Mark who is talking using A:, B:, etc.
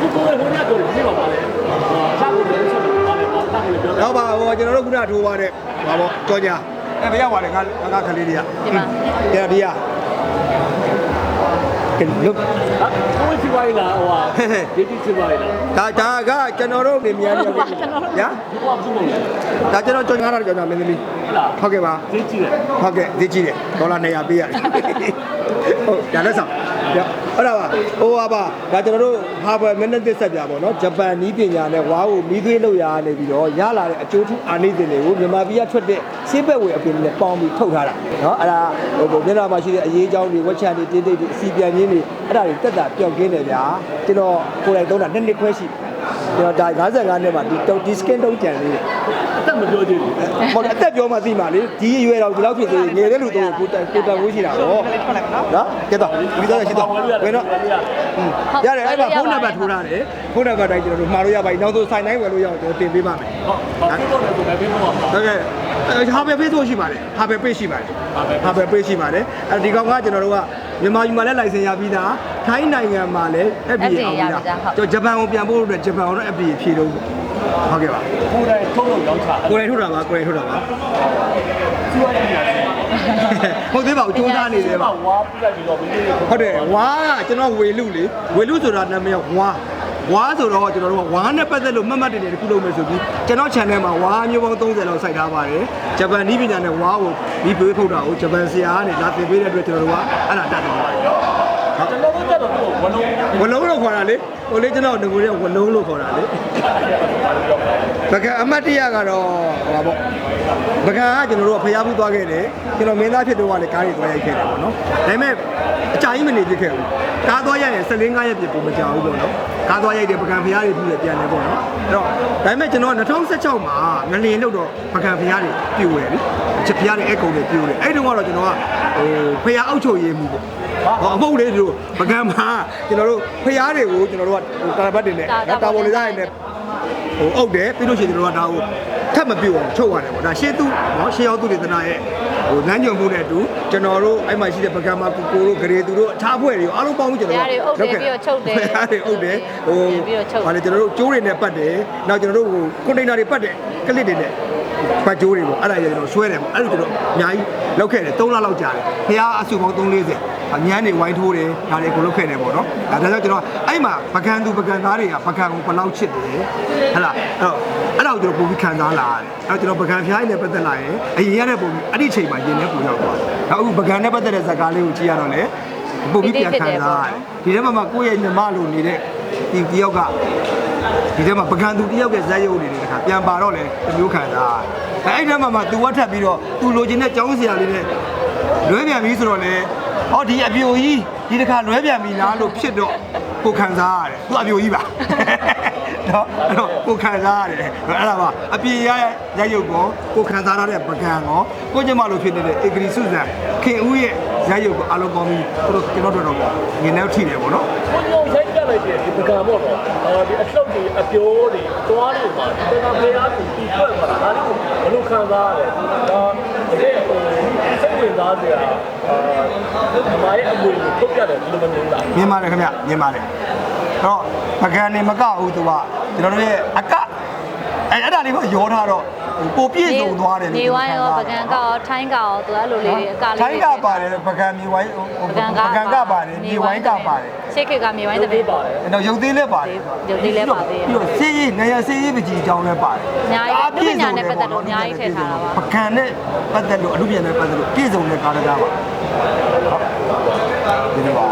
A: ဒီကိုယ်ဟိုညတော့ဒီပါပါလေရှာဖို့လည်းဆက်ပါပါလေပါတာကိုပြောတယ်
B: တော့ပါဟိုကျွန်တော်တို့ခုနထိုးသွားတဲ့ဟာပေါ့ကြောကြအဲဘယ်ရောက်ပါလဲငါငါကလေးတွေက
C: ဒီမှာ
B: ဒီဒီရကဲလုတ်
A: ဟာကိုယ်စီပါလားဟိုဟာဒီတိစီပါလား
B: ဒါဒါကကျွန်တော်တို့နေမြန်နေပြီညာ
A: ဒီကွာဘူးမလဲ
B: ဒါကျွန်တော်ကြောငါတော့ကြောတာမင်းသမီး
A: ဟုတ်လား
B: ဟုတ်ကဲ့ပါ
A: သိကြည့်တယ်
B: ဟုတ်ကဲ့ဒီကြည့်တယ်ဒေါ်လာ200ပေးရတယ်ဟုတ်ဒါလက်ဆောင်ရ ဟုတ်တာပါဟိုပါပါဒါကျွန်တော်တို့ဟာဘွယ်မင်းနဲ့သစ်ဆက်ပြပေါ့နော်ဂျပန်နီးပညာနဲ့ဝါးကိုမီးသွေးလောက်ရနေပြီးတော့ရလာတဲ့အကျိုးထူးအာနိသင်တွေကိုမြန်မာပြည်ကထွက်တဲ့ဆေးဘက်ဝယ်အပြင်နဲ့ပေါင်းပြီးထုတ်ထားတာနော်အဲ့ဒါဟိုဗိုလ်မျက်နှာမှာရှိတဲ့အရေးအကြောင်းတွေဝက်ချန်တွေတင်းတိတ်တွေအစီပြန်ရင်းတွေအဲ့ဒါတွေတက်တာပြောင်းခင်းနေဗျာကျွန်တော်ကိုယ်တိုင်သုံးတာနှစ်နှစ်ခွဲရှိတယ် ကျွန်တော်ဒါ55နှစ်မှာဒီဒီ skin တုံးကြံလေး
A: အသက်မပြောသေးဘူး
B: ဟောအသက်ပြောမှသိမှာလေဒီအရွယ်တော်ဒီလောက်ဖြစ်သေးငယ်တဲ့လူတို့ကိုကိုကိုတန်ကိုရှိတာတော့နော်ကဲတော့ဒီတော့ရှိတော့ဝင်တော့ရတယ်အဲ့ဒါဖုန်းနံပါတ်ထိုးထားတယ်ဖုန်းနံပါတ်တိုင်းကျွန်တော်တို့မှာလို့ရပါပြီနောက်ဆိုဆိုင်တိုင်းဝယ်လို့ရအောင်ကျွန်တော်တင်ပေးပါမယ်
A: ဟုတ်ဟုတ်တော့လည်းဆိုလည်းပြီးတော့
B: ဟုတ်ကဲ့ဟာပဲ Facebook ရှိပါတယ်ဟာပဲ page ရှိပါတယ်ဟာပဲ page ရှိပါတယ်အဲဒီကောင်ကကျွန်တော်တို့က မြန်မာပြည်မှာလည်း license ရပြီးသားထိုင်းနိုင်ငံမှာလည်း FBA အောင်ပြီးသားကျွန်တော်ဂျပန်ကိုပြန်ပို့လို့အတွက်ဂျပန်ကတော့ FBA ဖြည့်လို့ဟုတ်ကဲ့ပါ
A: ကိုယ်တိုင်ထုတ်လို့ရောက်ချာ
B: ကိုယ်တိုင်ထုတ်တာပါကိုယ်တိုင်ထုတ်တာပါ
A: စီဝါကြီးရတယ်
B: ဟုတ်သေးပါဘူးကြိုးစားနေသေးပါ
A: ဝါပြလိုက်ပြီးတော့မင်းတို့
B: ဟုတ်တယ်ဝါကကျွန်တော်ဝေလူလေဝေလူဆိုတာနာမည်ကဝါ ဝါဆိုတော့ကျွန်တော်တို့ကဝါနဲ့ပတ်သက်လို့မှတ်မှတ်တင်တယ်တစ်ခုလုပ်မယ်ဆိုပြီးကျွန်တော် channel မှာဝါမျိုးပေါင်း30လောက်စိုက်ထားပါတယ်ဂျပန်နီးပညာနဲ့ဝါကိုဒီပေးထုတ်တာကိုဂျပန်ဆရာကနေလာသင်ပေးတဲ့အတွက်ကျွန်တော်တို့ကအဲ့ဒါတတ်တယ်ပါတယ်
A: ကျွန်တော်တို့ကတော့ ဝလုံး
B: ဝလုံးလို့ခေါ်တာလေဟိုလေကျွန်တော်ငကိုတဲ့ဝလုံးလို့ခေါ်တာလေဘကအမတ်တရကတော့ဟိုပါပေါ့ဘကကကျွန်တော်တို့ကဖျားဘူးသွားခဲ့တယ်ကျွန်တော်မင်းသားဖြစ်တော့ကလည်းကားတွေသွားရိုက်ခဲ့တယ်ပေါ့နော်ဒါပေမဲ့အကြာကြီးမနေဖြစ်ခဲ့ဘူးကားသွားရိုက်ရင်15 5ရက်ပြပုံမကြောက်ဘူးပေါ့နော်ကားသွားရိုက်တယ်ပကံဖျားတွေပြီးပြန်တယ်ပေါ့နော်အဲ့တော့ဒါပေမဲ့ကျွန်တော်2016မှာငလင်လို့တော့ပကံဖျားတွေပြိုတယ်လေချက်ဖျားတွေအကုန်တွေပြိုတယ်အဲ့တုန်းကတော့ကျွန်တော်ကဟိုဖျားအောက်ချုပ်ရေးမှုပေါ့ ဟောအမဟုတ်လေဒီလိုပကံမှာကျွန်တော်တို့ဖျားတွေကိုကျွန်တော်တို့ကဟိုတာဘတ်တွေနဲ့တာပေါ်လေးသားတွေနဲ့ဟိုအုပ်တယ်ပြီးလို့ရှိရင်ကျွန်တော်တို့ကဒါကိုထပ်မပြုတ်အောင်ချုပ်ရတယ်ပေါ့ဒါရှင်းသူနော်ရှင်းရောက်သူတွေတနာရဲ့ဟိုလမ်းညွန်မှုနဲ့အတူကျွန်တော်တို့အဲ့မှာရှိတဲ့ပကံမှာကိုကိုတို့ဂရေသူတို့အခြားဖွဲ့တွေရောအားလုံးပေါင်းပြီးကျွန်တော်တို့ဖျားတွေအုပ်တယ်ဟိုဟာလေကျွန်တော်တို့ကျိုးတွေနဲ့ပတ်တယ်နောက်ကျွန်တော်တို့ဟိုကွန်တိန်နာတွေပတ်တယ်ကလစ်တွေနဲ့ပတ်ကျိုးတွေပေါ့အဲ့ဒါကြီးကျွန်တော်ဆွဲတယ်ပေါ့အဲ့လိုကျွန်တော်အများကြီးလောက်ခဲ့တယ်3လလောက်ကြာတယ်ဖျားအစုပေါင်း340 အမြန်းတွေဝိုင်းထိုးတယ်ဒါတွေအကုန်လုပ်ခဲ့တယ်ပေါ့နော်ဒါဒါကြောင့်ကျွန်တော်အဲ့မှာပကံသူပကံသားတွေကပကံကိုဘယ်လောက်ချစ်တယ်ဟဲ့လားအဲ့တော့အဲ့ဒါကိုကျွန်တော်ပုံပြီးခံစားလာရတယ်အဲ့တော့ကျွန်တော်ပကံဖျားရည်နဲ့ပတ်သက်လာရင်အရင်ရတဲ့ပုံပြီးအဲ့ဒီအချိန်မှာရင်ထဲပုံရောက်သွားတယ်နောက်အခုပကံနဲ့ပတ်သက်တဲ့ဇာတ်ကားလေးကိုကြည့်ရတော့လေပုံပြီးပြန်ခံစားရတယ်ဒီထဲမှာမှကိုယ့်ရဲ့ညီမလိုနေတဲ့ဒီတယောက်ကဒီထဲမှာပကံသူတယောက်ရဲ့ဇာတ်ရုပ်လေးတွေတခါပြန်ပါတော့လေတမျိုးခံစားရတယ်အဲ့အဲ့ထဲမှာမှသူဝတ်ထပ်ပြီးတော့သူလိုချင်တဲ့ចောင်းဆရာလေးနဲ့လွဲပြန်ပြီဆိုတော့လေ ဟောဒီအပြိုကြီးဒီတစ်ခါလွဲပြန်ပြီလားလို့ဖြစ်တော့ကိုခံစားရတယ်သူအပြိုကြီးပါတော့အဲ့တော့ကိုခံစားရတယ်အဲ့ဒါပါအပြေရရရုပ်ကောကိုခံစားရတဲ့ပကံကောကိုကျမလိုဖြစ်နေတဲ့ဧကရီစုဇန်ခင်ဦးရဲ့ရရုပ်ကောအလုံးပေါင်းပြီးတို့ကျွန်တော်တို့တော့ငင်းနေထိတယ်ပေါ့နော်
A: ဘုံလုံးရိုက်ကြလိုက်တယ်ဒီပကံပေါ့တော့အဲဒီအလှုပ်တွေအပြိုးတွေသွားတွေပါဒီပကံဖေးအားကိုတီးထွက်သွားတာဒါလေးကိုဘယ်လိုခံစားရလဲဒါတကယ်ဟို စိတ်ဝင်စားစရာအာဒီမှာရဲ့အမွေကိုထုတ်ပြတယ်ဒီလိုမမျိုးလား
B: မြင်ပါတယ်ခင်ဗျမြင်ပါတယ်အဲ့တော့ပကံနေမကဘူးသူကကျွန်တော်တို့ရဲ့အက အဲ့အဲ့ဒါလေးကိုရောထားတော့ပိုပြည့်စုံသွားတယ်လို့
C: နေဝိုင်းရောပကံကရောထိုင်းကရောသူအဲ့လိုလေးတွေအကာလေး
B: ထိုင်းကပါတယ်ပကံမြေဝိုင်းပကံကပါတယ်မြေဝိုင်းကပါတယ်
C: ရှေ့ခေတ်ကမြေဝိုင်းသမီးပါ
B: အဲ့တော့ရုပ်သေးလည်းပါတယ်
C: ရုပ်သေးလည်းပါသေးတယ်
B: ပြီးတော့စေးရေးနေရစေးရေးပကြီးအကြောင်းလည်းပါတယ်
C: အများကြီးလူပညာနဲ့ပတ်သက်လို့အများကြီးထည့်ထားတာပါ
B: ပကံနဲ့ပတ်သက်လို့အမှုပြန်နဲ့ပတ်သက်လို့ပြည့်စုံတဲ့ကားတကားပါဟုတ်ဒီလိုပါ